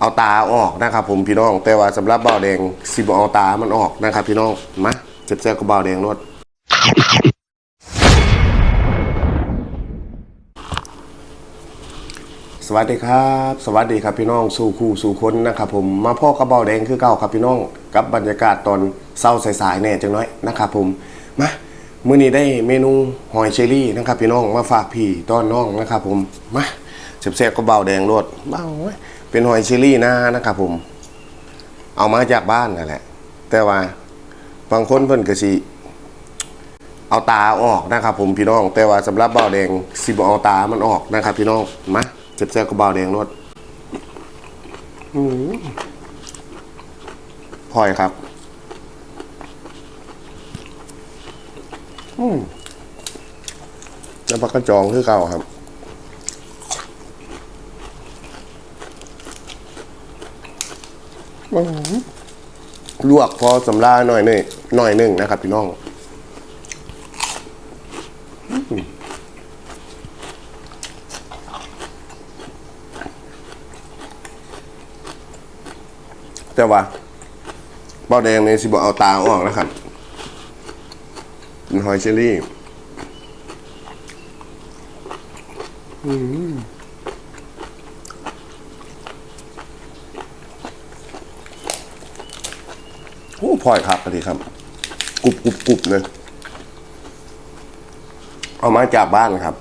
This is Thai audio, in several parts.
เอาตาออกนะครับ ผมพี่น้อง แต่ว่าสำหรับเบาแดงสิบเอาตามันออกนะครับ พี่น้องมาเจ็บแซ่บกับเบาแดงรดสวัสดีครับ สวัสดีครับพี่น้องสู่คู่สู่คนนะครับผมมาพ่อกระเบาแดงคือเก่าครับพี่น้องกับบรรยากาศตอนเศร้าสายๆแน่จังน้อยนะครับผมมามื้อนี้ได้เมนูหอยเชอรี่นะครับ พี่น้องมาฝากพี่ต้อนน้องนะครับ ผมมาแซ่บๆกับเบาแดงรดเบา เป็นหอยเชอรี่นะนะครับผม เอามาจากบ้านนั่นแหละ แต่ว่าบางคนเพิ่นก็สิเอาตาออกนะครับ ผมพี่น้อง แต่ว่าสำหรับเบาแดงสิบเอาตามันออกนะครับ พี่น้องมาเจ็บแซ่บกับเบาแดงรดหอพอยครับอืมแล้วพักกระจองคือเก่าครับ ลวกพอสำลาหน่อยหนึ่งหน่อยหนึ่งนะครับ พี่น้องแต่ว่าเบาแดงในสิบเอาตาออกนะครับเป็นหอยเชอรี่ อืม โอ้พลอยครับพอดีครับกรุบกรุบกรุบเลย เอามาจากบ้านครับ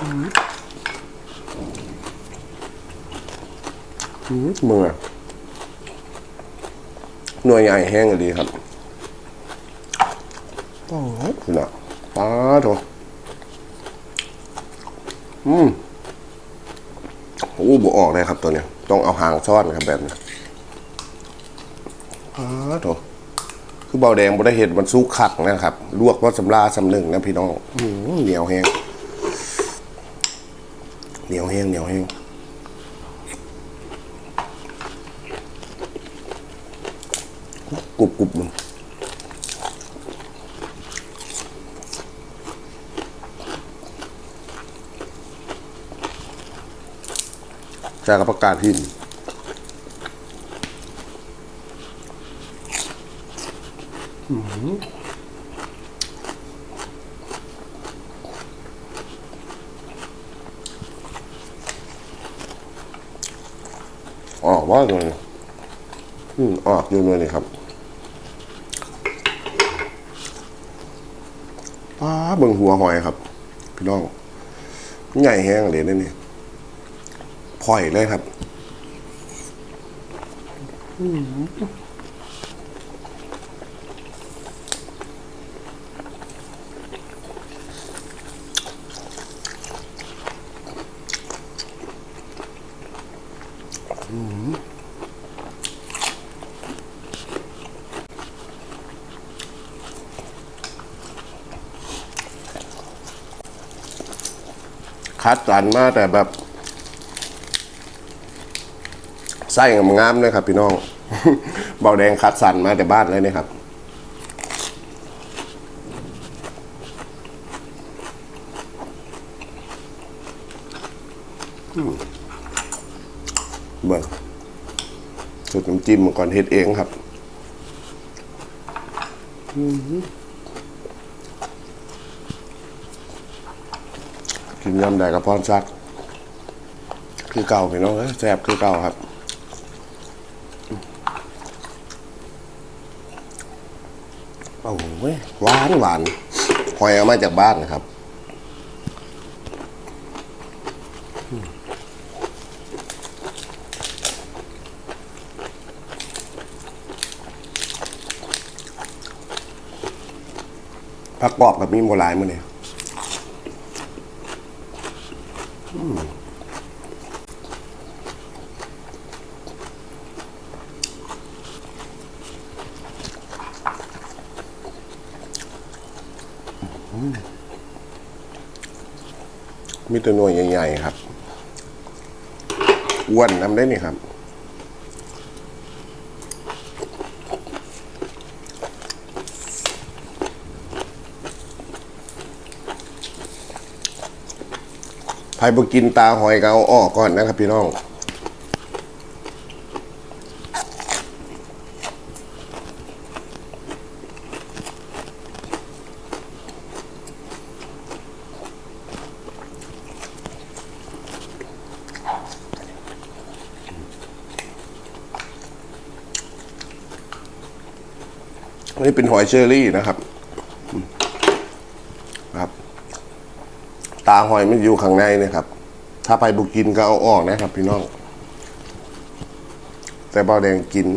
อืมมือหน่วยใหญ่แห้งก็ดีครับโอ้ยคุณอะป้าโถอืมโอ้บออกเลยครับตัวเนี้ย ต้องเอาหางซ่อนครับแบบนี้อ๋อ โถคือเบาแดงบ่ได้เห็ดมันสู้ขักนะครับ ลวกว่าสำลาสำหนึ่งนะพี่น้องเหนียวแห้งเหนียวแห้งเหนียวแห้งกรุบกรุบมันจากประกาศหิน ออกว่าเลยอืมออกอยู่เลยนี่ครับป้าเบิ่งหัวหอยครับ พี่น้องใหญ่แห้งเลยนี่นี่พลอยเลยครับ อืม คัดสรรมาแต่แบบไส้งามๆเลยครับ พี่น้องเบาแดงคัดสรรมาแต่บ้านเลยนี่ครับเบิ่งสูตรน้ำจิ้มมาก่อนเฮ็ดเองครับ กินยำแดกกระเพาะซัก คือเก่าพี่น้องเอ้ยแซ่บคือเก่าครับโอ้โหหวานหวานหอยเอามาจากบ้านนะครับผักกรอบกับมีโบราณมาเนี่ย มีตัวหน่วยใหญ่ ๆ ครับ อ้วนน้ำได้นี่ครับ พใครบ่กินตาหอยก็เอาออกก่อนนะครับ พี่น้องนนี้เป็นหอยเชอรี่นะครับอืมครับ ตาหอยมันอยู่ข้างในนะครับ ถ้าไปบุกินก็เอาออกนะครับ พี่น้อง แต่เบาแดงกิน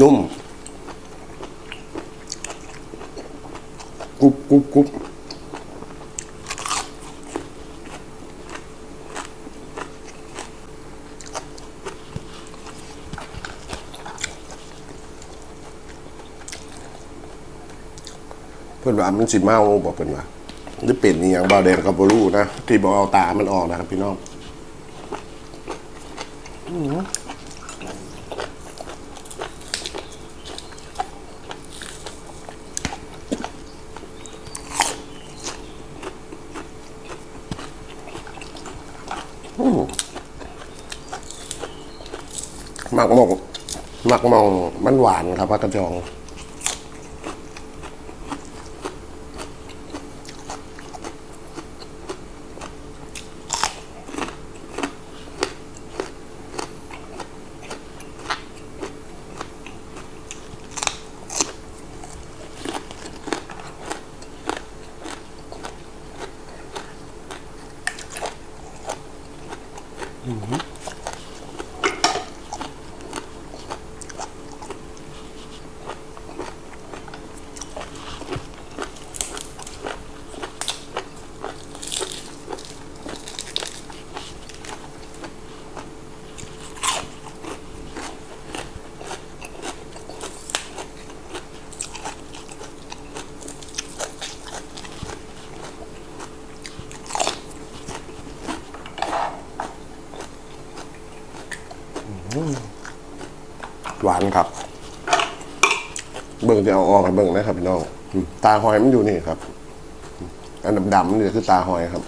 นุ่มกรุบกรุบกรุบ เพื่อนว่ามันสิเมาบอกเพื่อนว่าหรือเป็นนี่อย่างบาแดงกับบรูนะที่บอกเอาตามันออกนะครับ พี่น้องหมักหมกหมักหมองมันหวานครับพักกระจอง หวานครับ เบิ่งจะเอาออกให้เบิ่งนะครับพี่น้องตาหอยมันอยู่นี่ครับ อันดำๆนี่คือตาหอยครับ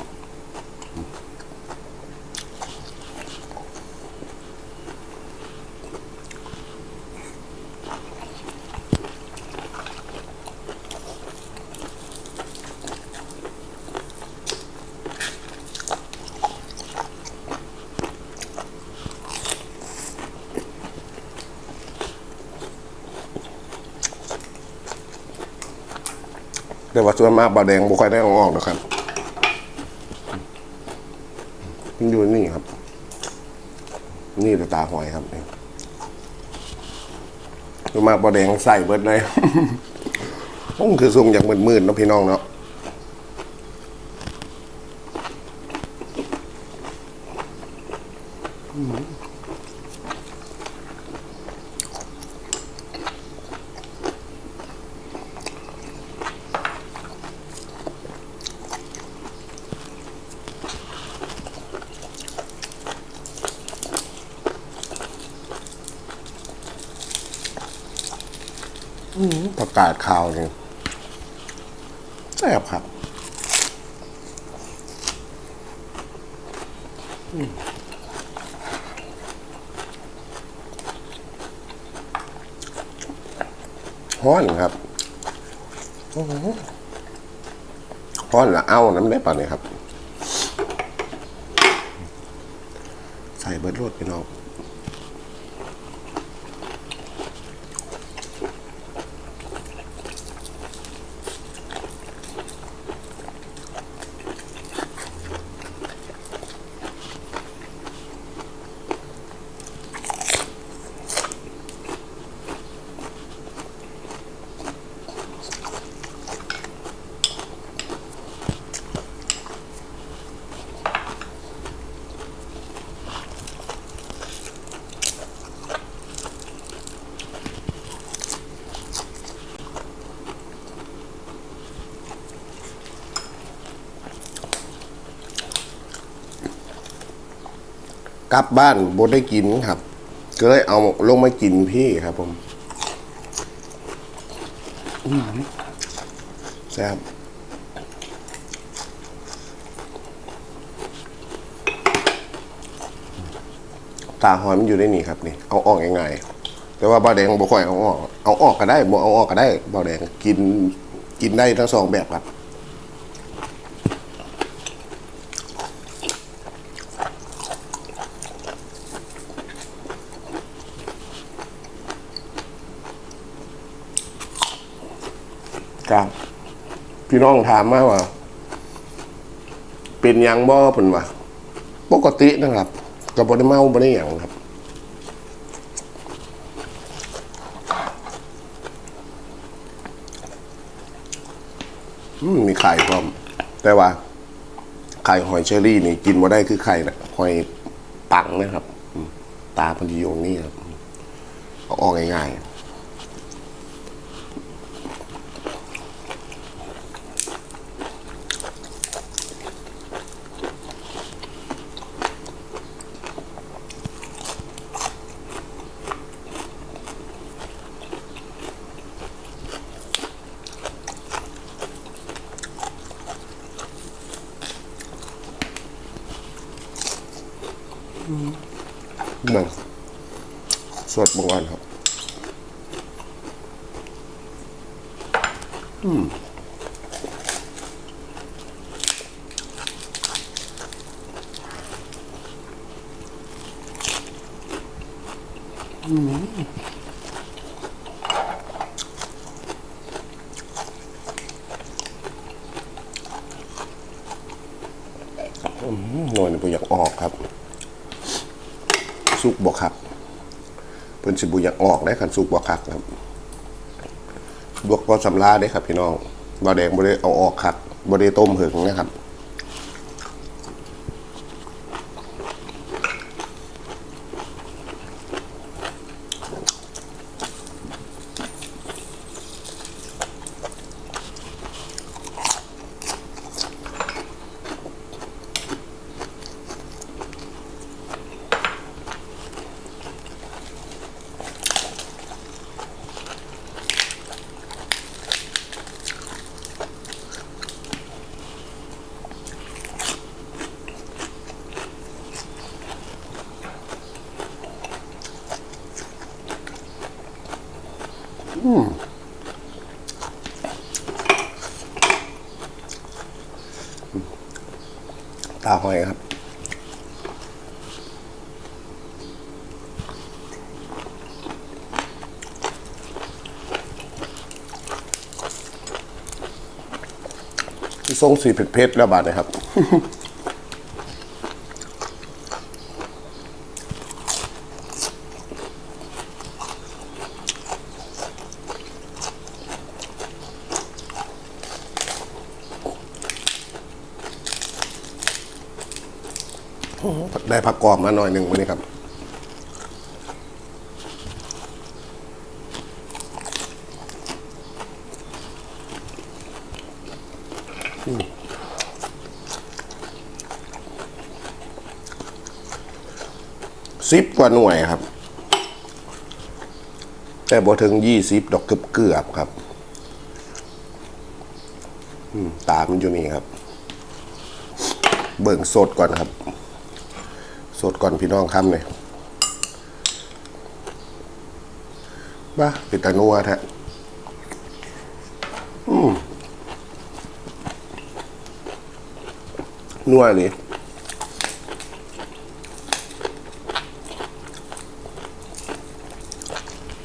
แต่ว่าส่วนมากบาแดงบุคอยได้เอาออกนะครับมันอยู่นี่ครับ นี่ตาหอยครับนี่ส่วนมาบาแดงใส่เบิดเลยต้องคือทรงอย่างมืดๆเนาะพี่น้องเนาะ ข่าวนี่แซ่บครับฮ้อนครับโอ้โหฮ้อนละเอาน้ำได้ป่ะเนี่ยครับ ใส่เบิร์ดโรดไปน้อง กลับบ้านบ่ได้กินครับ ก็เลยเอาลงมากินพี่ครับผมแซ่บตาหอยมันอยู่ในนี่ครับนี่ เอาออกง่ายๆแต่ว่าบาแดงบ่ค่อยเอาออก เอาออกก็ได้บ่เอาออกก็ได้บาแดงกินกินได้ทั้งสองแบบครับ ครับ พี่น้องถามมาว่า เป็นยังบ่เพิ่นว่าปกตินะครับก็บ่ได้เมาบ่ได้หยังครับอืมมีไข่พร้อม แต่ว่า ไข่หอยเชอรี่นี่ กินบ่ได้คือไข่นะหอยปังนะครับ ตาพอดีอยู่ตรงนี้ครับอออกง่ายๆ หนึ่งสดบางวันครับ อืมหน่วยนี่ผมอยากออกครับ สุกบกคักเพิ่นสิบุอยากออกได้คันสุกบกคักครับ บวกพอสำลาได้ครับพี่น้องบาแดงบ่ได้เอาออกคับบ่ได้ต้มหึงนะครับ ตาหอยครับ ทรงสีเผ็ดๆแล้วบาดนะครับ ได้ผักกรอบมาหน่อยหนึ่งวันนี้ครับสิบกว่าหน่วยครับ แต่บ่ถึงยี่สิบดอกเกือบเกือบครับตามนอยู่นี่ครับ เบิ่งสดก่อนครับ สดก่อนพี่น้องคำเลยบ้าปิดตานัวแท้นัวเลย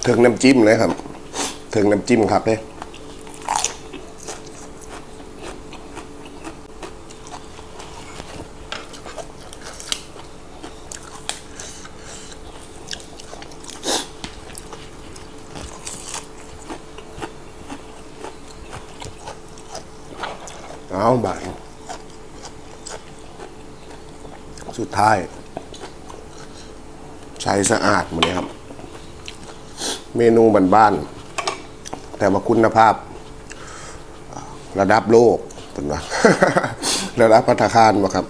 ถึงน้ำจิ้มเลยครับ ถึงน้ำจิ้มครับเลย เอาบายสุดท้าย ใช้สะอาดหมดเลยครับ เมนูบ้านๆแต่ว่าคุณภาพ ระดับโลกเป็นว่าระดับพัฒคารบ่ครับ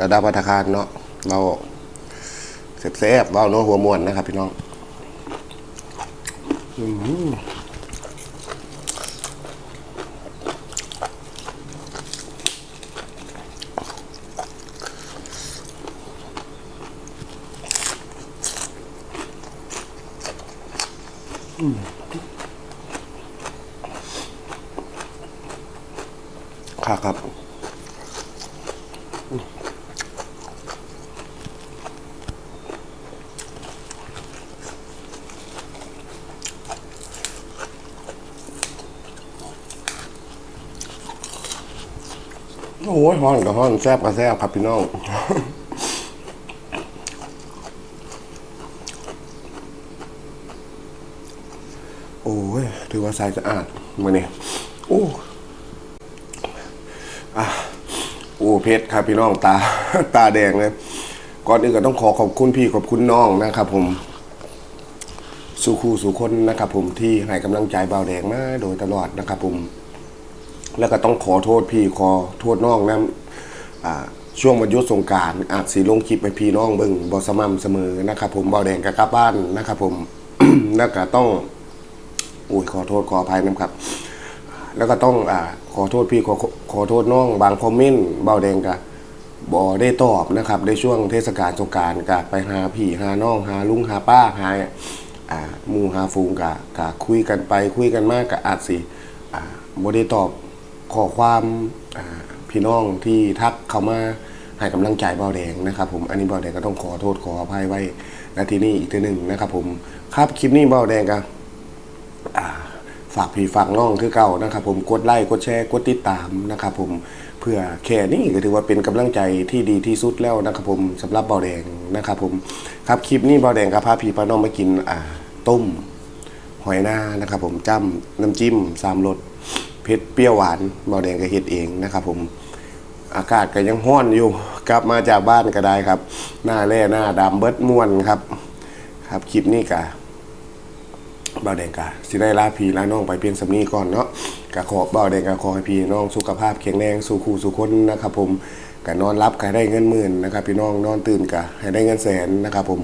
ระดับพัฒคารเนาะเราแซ่บๆว้าเนาะหัวมวนนะครับ พี่น้อง อืมค่ะครับ โอ้ยห้อนกับห้อนแซ่บกับแซ่บครับพี่น้องโอ้ยถือว่าใสสะอาดมาเนี่ยโอ้อะโอ้เพชรครับพี่น้องตา ตาแดงเลยก่อนอื่นก็ต้องขอขอบคุณพี่ขอบคุณน้องนะครับผมสู่คู่สู่คนนะครับผมที่ให้กำลังใจเบาแดงมาโดยตลอดนะครับผม แล้วก็ต้องขอโทษพี่ขอโทษน้องนะช่วงวันยุดสงการอาจสีลงคลิปไปพี่น้องเบิ่งบอสม่ำเสมอนะครับ ผมเบาแดงกับกลับบ้านนะครับผมแล้วก็ต้องอุ้ยขอโทษขออภัยนะครับ แล้วก็ต้องอขอโทษพี่ขอขอโทษน้อง บางคอมเมนต์เบาแดงกับบอได้ตอบนะครับ ในช่วงเทศกาลสงการกับไปหาพี่หาน้องหาลุงหาป้าหาอ่าหมูหาฟูงกะกะคุยกันไปคุยกันมากกะอาจสิอ่าบได้ตอบ ขอความพี่น้องที่ทักเข้ามาให้กำลังใจเบาแดงนะครับผมอันนี้เบาแดงก็ต้องขอโทษขออภัยไว้ณที่นี่อีกทีหนึ่งนะครับผมครับคลิปนี้เบาแดงกันฝากพี่ฝากน้องคือเก่านะครับผมกดไลค์กดแชร์กดติดตามนะครับผมเพื่อแค่นี้ก็ถือว่าเป็นกำลังใจที่ดีที่สุดแล้วนะครับผมสำหรับเบาแดงนะครับผมครับคลิปนี้เบาแดงกับพาพี่พาน้องมากินต้มหอยหน้านะครับผมจ้ำน้ำจิ้มสามรส เผ็ดเปรี้ยวหวานเบาแดงก็เฮ็ดเองนะครับ ผมอากาศก็ยังห้อนอยู่ กลับมาจากบ้านก็ได้ครับ หน้าแร่หน้าดำเบิดม่วนครับ ครับคลิปนี้กะบ่าวแดงกะสิได้ลาพี่ลาน้องไปเพียงสำนีก่อนเนาะกะขอบ่าวแดงกะขอให้พี่น้องสุขภาพแข็งแรงสู่คู่สู่คนนะครับ ผมกะนอนรับกะได้เงินหมื่นนะครับ พี่น้องนอนตื่นกะให้ได้เงินแสนนะครับ ผม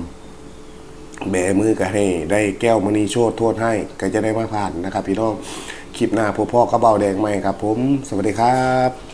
แบมือกะให้ได้แก้วมณีโชดโทษให้ก็จะได้มาผ่านนะครับ พี่น้อง คลิปหน้าพบพ่อก็เบาแดงใหม่ครับผม สวัสดีครับ